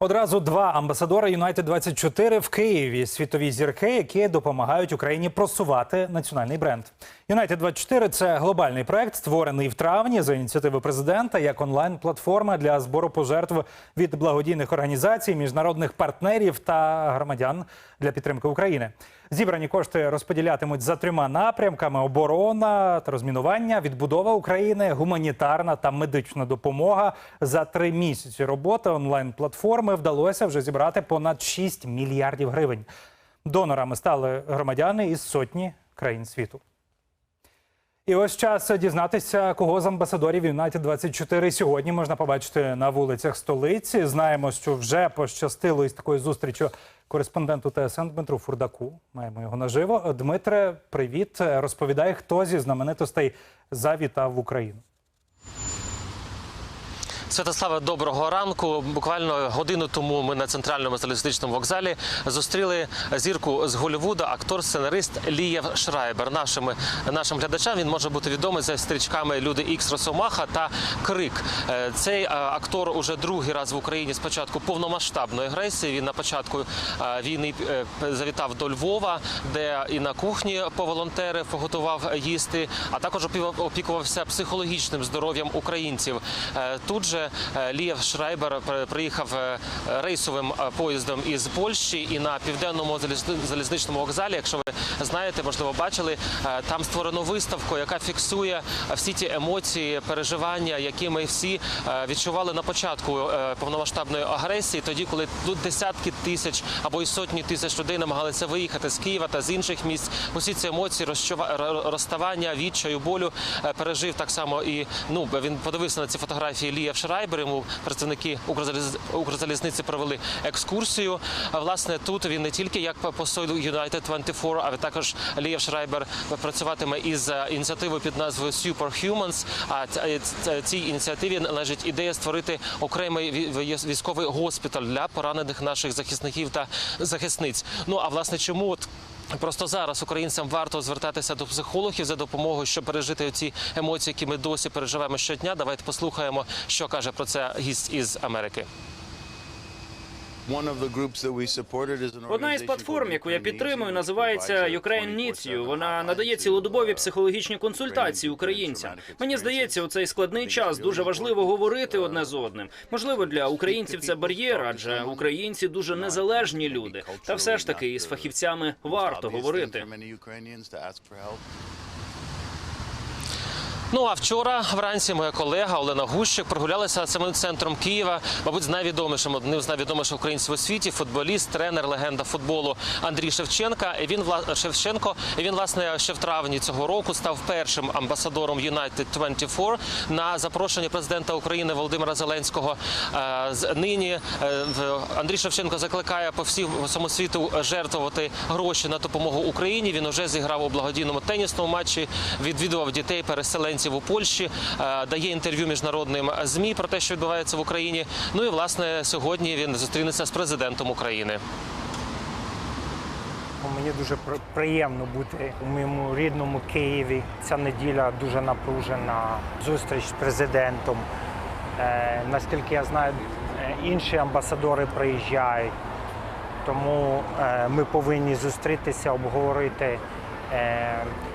Одразу два амбасадори United 24 в Києві. Світові зірки, які допомагають Україні просувати національний бренд. United 24 – це глобальний проект, створений в травні за ініціативи президента як онлайн-платформа для збору пожертв від благодійних організацій, міжнародних партнерів та громадян для підтримки України. Зібрані кошти розподілятимуть за трьома напрямками: оборона та розмінування, відбудова України, гуманітарна та медична допомога. За три місяці роботи онлайн-платформи вдалося вже зібрати понад 6 мільярдів гривень. Донорами стали громадяни із сотні країн світу. І ось час дізнатися, кого з амбасадорів United 24 сьогодні можна побачити на вулицях столиці. Знаємо, що вже пощастило із такою зустрічю кореспонденту ТСН Дмитру Фурдаку. Маємо його наживо. Дмитре, привіт. Розповідай, хто зі знаменитостей завітав в Україну. Святославе, доброго ранку. Буквально годину тому ми на центральному залізничному вокзалі зустріли зірку з Голлівуда, актор-сценарист Лієв Шрайбер. Нашим, нашим глядачам він може бути відомий за стрічками Люди Ікс Росомаха та Крик. Е, Цей е, актор уже другий раз в Україні з початку повномасштабної агресії. Він на початку е, війни завітав до Львова, де і на кухні поволонтерив, готував їсти, а також опікувався психологічним здоров'ям українців. Тут же е, Лєв Шрайбер приїхав е, рейсовим е, поїздом із Польщі і на південному залізни- залізничному вокзалі, якщо ви знаєте, можливо, бачили, там створено виставку, яка фіксує всі ті емоції, переживання, які ми всі відчували на початку повномасштабної агресії, тоді, коли тут десятки тисяч або й сотні тисяч людей намагалися виїхати з Києва та з інших місць. Усі ці емоції, розставання, відчаю, болю пережив так само. І ну він подивився на ці фотографії Лія Шрайбер. Йому представники Укрзаліз- Укрзалізниці провели екскурсію. А власне тут він не тільки як посол United 24, а також Лієв Шрайбер працюватиме із е, ініціативою під назвою Superhumans. А ц- е, цій ініціативі належить ідея створити окремий ві- ві- військовий госпіталь для поранених наших захисників та захисниць. Ну а власне, чому Просто зараз українцям варто звертатися до психологів за допомогою, щоб пережити ці емоції, які ми досі переживаємо щодня. Давайте послухаємо, що каже про це гість із Америки. Одна із платформ, яку я підтримую, називається Ukraine Needs You. Вона надає цілодобові психологічні консультації українцям. Мені здається, у цей складний час дуже важливо говорити одне з одним. Можливо, для українців це бар'єр, адже українці дуже незалежні люди. Та все ж таки із фахівцями варто говорити. Ну а вчора вранці моя колега Олена Гущик прогулялася самим центром Києва, мабуть, з найвідомішим одним з найвідоміших українців у світі. Футболіст, тренер, легенда футболу Андрій Шевченка. Він Шевченко. Він власне ще в травні цього року став першим амбасадором United 24 на запрошення президента України Володимира Зеленського. Е, Нині е, Андрій Шевченко закликає по всьому світу жертвувати гроші на допомогу Україні. Він уже зіграв у благодійному тенісному матчі, відвідував дітей переселенців у Польщі, е, дає інтерв'ю міжнародним змі про те, що відбувається в Україні. Ну і власне сьогодні він зустрінеться з президентом України. Мені дуже приємно бути у моєму рідному Києві. Ця неділя дуже напружена. Зустріч з президентом. Е, наскільки я знаю, е, інші амбасадори приїжджають. Тому ми повинні зустрітися, обговорити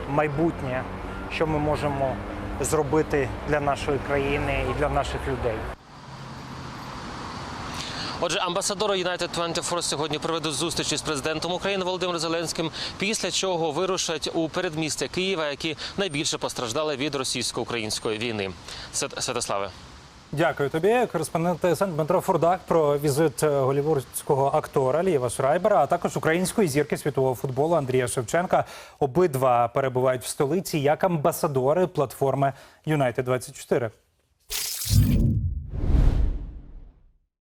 майбутнє, що ми можемо зробити для нашої країни і для наших людей. Отже, амбасадори United 24 сьогодні проведуть зустрічі з президентом України Володимиром Зеленським, після чого вирушать у передмістя Києва, які найбільше постраждали від російсько-української війни. Свят- Святославе. Дякую тобі, кореспондент ТСН Дмитро Фурдак про візит е, голівудського актора Лієва Шрайбера, а також української зірки світового футболу Андрія Шевченка. Обидва перебувають в столиці як амбасадори платформи United 24